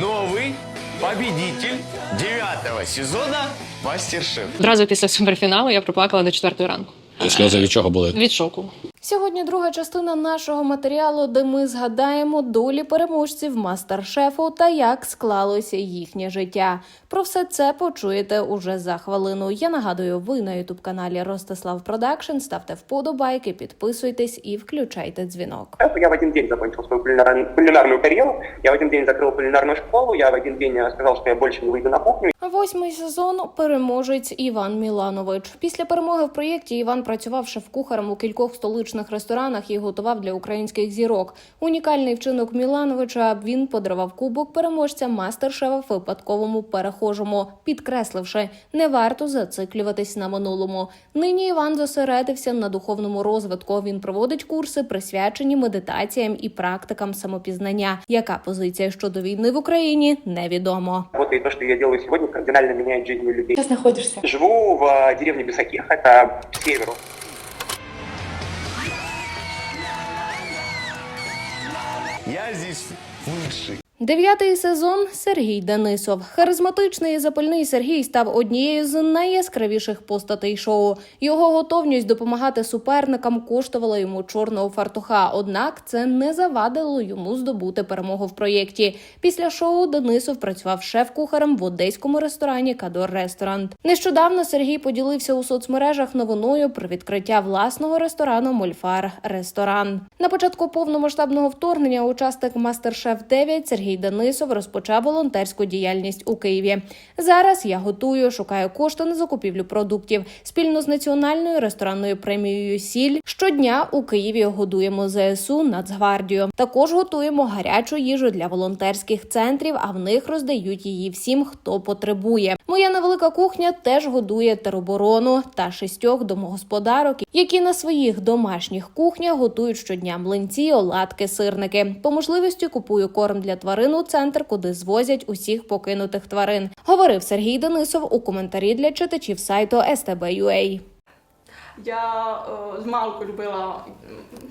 новый победитель девятого сезона Мастер-шеф. Одразу після суперфіналу я проплакала до четвертої ранку Сльози від чого були? від шоку. Сьогодні друга частина нашого матеріалу, де ми згадаємо долі переможців мастер-шефу та як склалося їхнє життя. Про все це почуєте уже за хвилину. Я нагадую, ви на ютуб каналі Ростислав Продакшн. Ставте вподобайки, підписуйтесь і включайте дзвінок. Я в один день закончил свою кулинарную, кулинарную карьеру, я в один день закрыл кулинарную школу, я в один день э, сказал, что я больше не выйду на кухню. Восьмий сезон переможець Іван Міланович. Після перемоги в проєкті Іван працював шеф-кухарем у кількох столичних ресторанах і готував для українських зірок. Унікальний вчинок Мілановича він подарував кубок переможця мастер-шефа випадковому перехожому, підкресливши, не варто зациклюватись на минулому. Нині Іван зосередився на духовному розвитку. Він проводить курси, присвячені медитаціям і практикам самопізнання. Яка позиція щодо війни в Україні невідомо. Вот и то, что я делаю сегодня, кардинально меняет жизнь людей. Сейчас находишься? Живу в деревне Бесаких, это к северу. Я здесь лучший. Дев'ятий сезон Сергій Денисов. Харизматичний і запальний Сергій став однією з найяскравіших постатей шоу. Його готовність допомагати суперникам коштувала йому чорного фартуха. Однак це не завадило йому здобути перемогу в проєкті. Після шоу Денисов працював шеф-кухарем в одеському ресторані Кадор Ресторант. Нещодавно Сергій поділився у соцмережах новиною про відкриття власного ресторану Мольфар Ресторан. На початку повномасштабного вторгнення учасник Мастер-Шеф 9 Сергій Денисов розпочав волонтерську діяльність у Києві. Зараз я готую, шукаю кошти на закупівлю продуктів спільно з національною ресторанною премією Сіль. Щодня у Києві годуємо ЗСУ Нацгвардію. Також готуємо гарячу їжу для волонтерських центрів, а в них роздають її всім, хто потребує. Моя невелика кухня теж годує тероборону та шістьох домогосподарок, які на своїх домашніх кухнях готують щодня млинці, оладки, сирники. По можливості купую корм для тварин у центр, куди звозять усіх покинутих тварин. Говорив Сергій Денисов у коментарі для читачів сайту STB.ua. Я е, з малку любила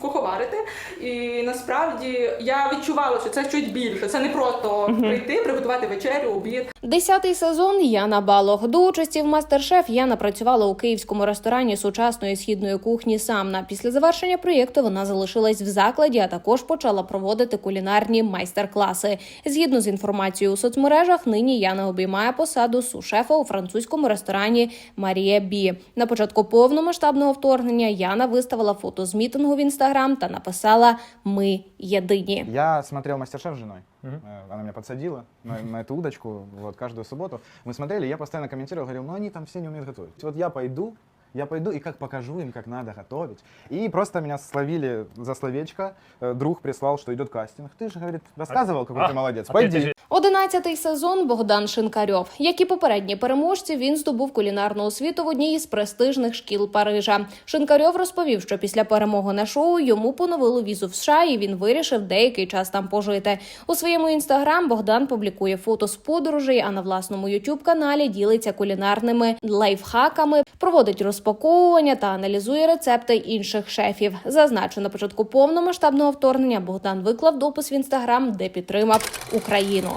куховарити, і насправді я відчувала, що це щось більше. Це не просто прийти, приготувати вечерю, обід. Десятий сезон Яна Балох. До участі в мастер-шеф Яна працювала у київському ресторані сучасної східної кухні Самна. Після завершення проєкту вона залишилась в закладі, а також почала проводити кулінарні майстер-класи. Згідно з інформацією у соцмережах, нині Яна обіймає посаду сушефа у французькому ресторані Марія Бі. На початку повномасштабного вторгнення Яна виставила фото з мітингу в інстаграм та написала Ми єдині. Я смотрел «Мастер-шеф» с женой. Э, Она меня подсадила на, на эту удочку вот, каждую субботу. Мы смотрели, я постоянно комментировал, говорил, ну они там все не умеют готовить. Вот я пойду, я пойду и как покажу им, как надо готовить. И просто меня словили за словечко. Э, Друг прислал, что идет кастинг. Ты же, говорит, рассказывал, какой ты молодец. Пойди. Одинадцятий сезон Богдан Шинкарьов. Як і попередні переможці, він здобув кулінарну освіту в одній із престижних шкіл Парижа. Шинкарьов розповів, що після перемоги на шоу йому поновили візу в США, і він вирішив деякий час там пожити. У своєму інстаграм Богдан публікує фото з подорожей, а на власному ютуб каналі ділиться кулінарними лайфхаками, проводить розпаковування та аналізує рецепти інших шефів. Зазначу, на початку повномасштабного вторгнення Богдан виклав допис в інстаграм, де підтримав Україну.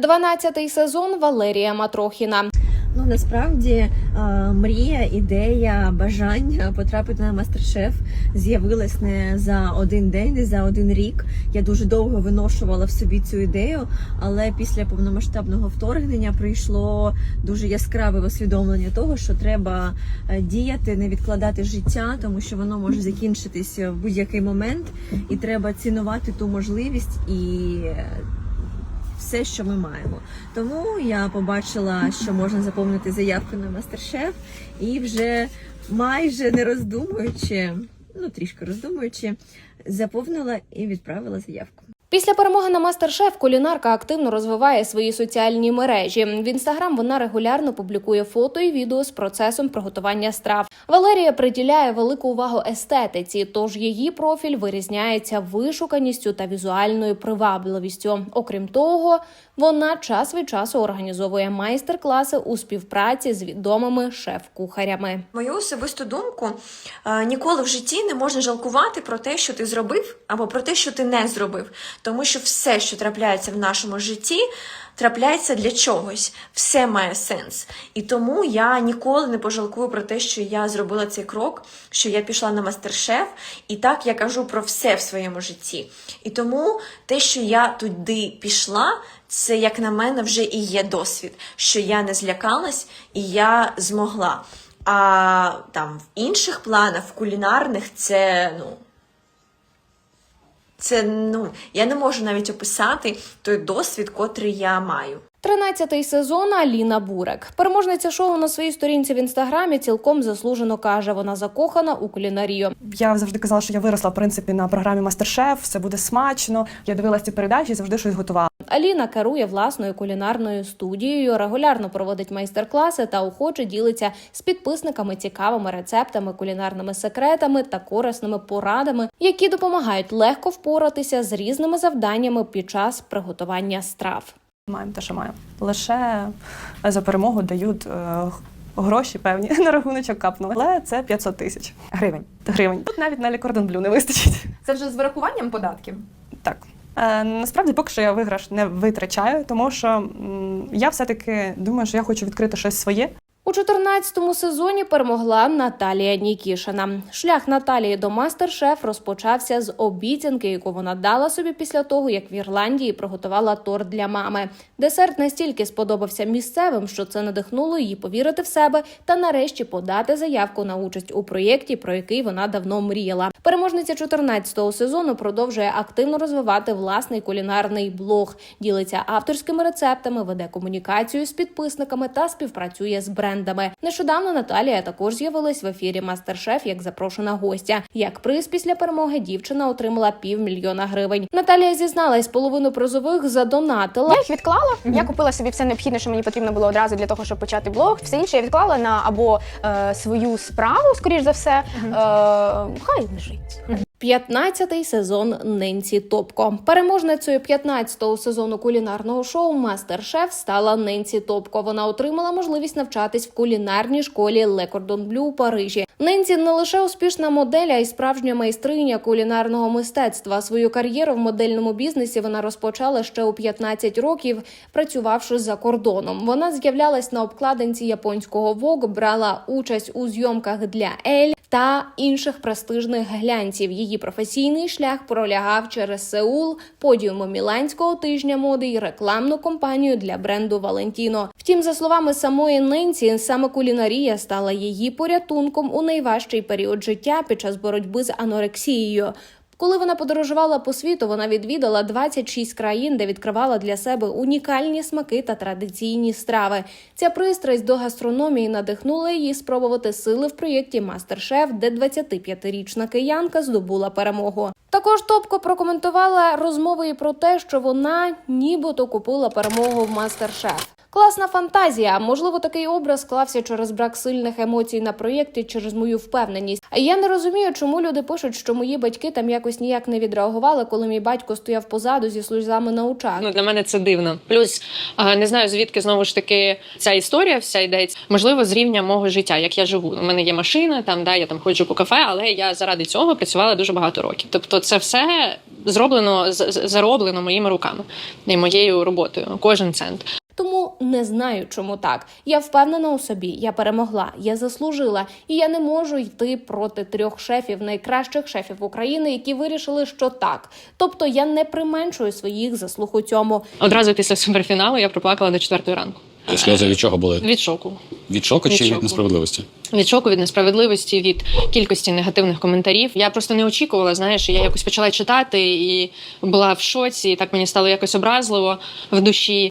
Дванадцятий сезон Валерія Матрохіна. Ну насправді е, мрія, ідея, бажання потрапити на мастер-шеф з'явилась не за один день, не за один рік. Я дуже довго виношувала в собі цю ідею, але після повномасштабного вторгнення прийшло дуже яскраве усвідомлення того, що треба е, діяти, не відкладати життя, тому що воно може закінчитися в будь-який момент, і треба цінувати ту можливість і. Все, що ми маємо. Тому я побачила, що можна заповнити заявку на мастер-шеф, і вже майже не роздумуючи, ну трішки роздумуючи, заповнила і відправила заявку. Після перемоги на мастер-шеф кулінарка активно розвиває свої соціальні мережі. В інстаграм вона регулярно публікує фото і відео з процесом приготування страв. Валерія приділяє велику увагу естетиці, тож її профіль вирізняється вишуканістю та візуальною привабливістю. Окрім того, вона час від часу організовує майстер-класи у співпраці з відомими шеф-кухарями. Мою особисту думку, е, ніколи в житті не можна жалкувати про те, що ти зробив, або про те, що ти не зробив. Тому що все, що трапляється в нашому житті, трапляється для чогось. Все має сенс. І тому я ніколи не пожалкую про те, що я зробила цей крок, що я пішла на мастер-шеф, і так я кажу про все в своєму житті. І тому те, що я туди пішла, це, як на мене, вже і є досвід, що я не злякалась і я змогла. А там в інших планах, в кулінарних, це ну. Це ну я не можу навіть описати той досвід, котрий я маю. Тринадцятий сезон Аліна Бурек. Переможниця шоу на своїй сторінці в інстаграмі цілком заслужено каже, вона закохана у кулінарію. Я завжди казала, що я виросла в принципі на програмі Мастер-шеф, все буде смачно. Я дивилася ці передачі і завжди щось готувала. Аліна керує власною кулінарною студією, регулярно проводить майстер-класи та охоче ділиться з підписниками цікавими рецептами, кулінарними секретами та корисними порадами, які допомагають легко впоратися з різними завданнями під час приготування страв. Маємо те, що маємо. Лише за перемогу дають е, гроші певні на рахуночок капнули. Але це 500 тисяч гривень. Гривень. Тут навіть на лікордонблю блю не вистачить. Це вже з врахуванням податків. Так. Е, насправді, поки що я виграш не витрачаю, тому що м, я все-таки думаю, що я хочу відкрити щось своє. У 14-му сезоні перемогла Наталія Нікішина. Шлях Наталії до мастер-шеф розпочався з обіцянки, яку вона дала собі після того, як в Ірландії приготувала торт для мами. Десерт настільки сподобався місцевим, що це надихнуло її повірити в себе та нарешті подати заявку на участь у проєкті, про який вона давно мріяла. Переможниця 14-го сезону продовжує активно розвивати власний кулінарний блог, ділиться авторськими рецептами, веде комунікацію з підписниками та співпрацює з брендами. Нещодавно Наталія також з'явилась в ефірі Мастер-шеф як запрошена гостя. Як приз після перемоги дівчина отримала півмільйона гривень. Наталія зізналась, половину призових задонатила. Я їх відклала. Я купила собі все необхідне, що мені потрібно було одразу для того, щоб почати блог. Все інше я відклала на або е, свою справу, скоріш за все. Е, хай лежить. 15-й сезон Ненсі Топко. Переможницею 15-го сезону кулінарного шоу Мастер-шеф стала Ненсі Топко. Вона отримала можливість навчатись в кулінарній школі Cordon Bleu у Парижі. Ненсі не лише успішна модель, а й справжня майстриня кулінарного мистецтва. Свою кар'єру в модельному бізнесі вона розпочала ще у 15 років, працювавши за кордоном. Вона з'являлась на обкладинці японського Vogue, брала участь у зйомках для Ель та інших престижних глянців. Її професійний шлях пролягав через Сеул, подіуму Міланського тижня моди і рекламну кампанію для бренду Валентіно. Втім, за словами самої Ненсі, саме кулінарія стала її порятунком у найважчий період життя під час боротьби з анорексією. Коли вона подорожувала по світу, вона відвідала 26 країн, де відкривала для себе унікальні смаки та традиційні страви. Ця пристрасть до гастрономії надихнула її спробувати сили в проєкті Мастер-шеф, де 25-річна киянка здобула перемогу. Також Топко прокоментувала розмови про те, що вона нібито купила перемогу в Мастер-шеф. Класна фантазія. Можливо, такий образ склався через брак сильних емоцій на проєкті, через мою впевненість. А я не розумію, чому люди пишуть, що мої батьки там якось ніяк не відреагували, коли мій батько стояв позаду зі сльозами на очах. Ну для мене це дивно. Плюс не знаю звідки знову ж таки ця історія вся йдеться. Можливо, з рівня мого життя, як я живу. У мене є машина, там да я там ходжу по кафе, але я заради цього працювала дуже багато років. Тобто, це все зроблено зароблено моїми руками і моєю роботою. Кожен цент. Тому не знаю, чому так. Я впевнена у собі, я перемогла, я заслужила, і я не можу йти проти трьох шефів, найкращих шефів України, які вирішили, що так. Тобто я не применшую своїх заслуг у цьому. Одразу після суперфіналу я проплакала до четвертої ранку. Сльози від чого були? Від шоку. Від шоку Від чи від шоку. несправедливості? Від шоку, від несправедливості, від кількості негативних коментарів. Я просто не очікувала. Знаєш, я якось почала читати і була в шоці. І так мені стало якось образливо в душі.